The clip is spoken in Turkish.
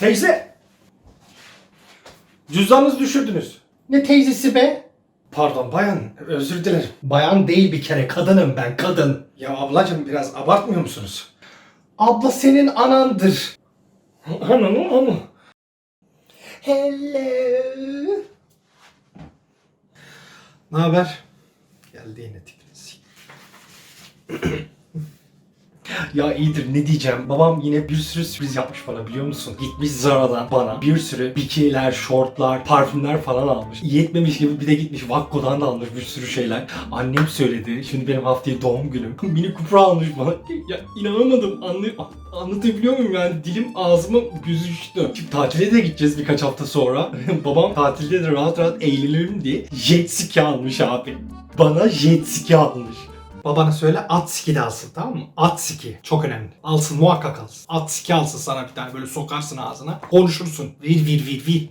Teyze! Cüzdanınızı düşürdünüz. Ne teyzesi be? Pardon bayan özür dilerim. Bayan değil bir kere kadınım ben kadın. Ya ablacığım biraz abartmıyor musunuz? Abla senin anandır. Anam ama. Hello. Ne haber? Geldi yine tipiniz. Ya iyidir ne diyeceğim. Babam yine bir sürü sürpriz yapmış bana biliyor musun? Gitmiş Zara'dan bana bir sürü bikiniler, şortlar, parfümler falan almış. Yetmemiş gibi bir de gitmiş Vakko'dan da almış bir sürü şeyler. Annem söyledi. Şimdi benim haftaya doğum günüm. Mini Cooper almış bana. Ya inanamadım. Anlay anlatabiliyor muyum yani? Dilim ağzıma büzüştü. Şimdi tatile de gideceğiz birkaç hafta sonra. Babam tatilde de rahat rahat eğlenelim diye jet ski almış abi. Bana jet ski almış. Babana söyle at ski de alsın tamam mı? At ski. Çok önemli. Alsın muhakkak alsın. At ski alsın sana bir tane böyle sokarsın ağzına. Konuşursun. Vir vir vir vir.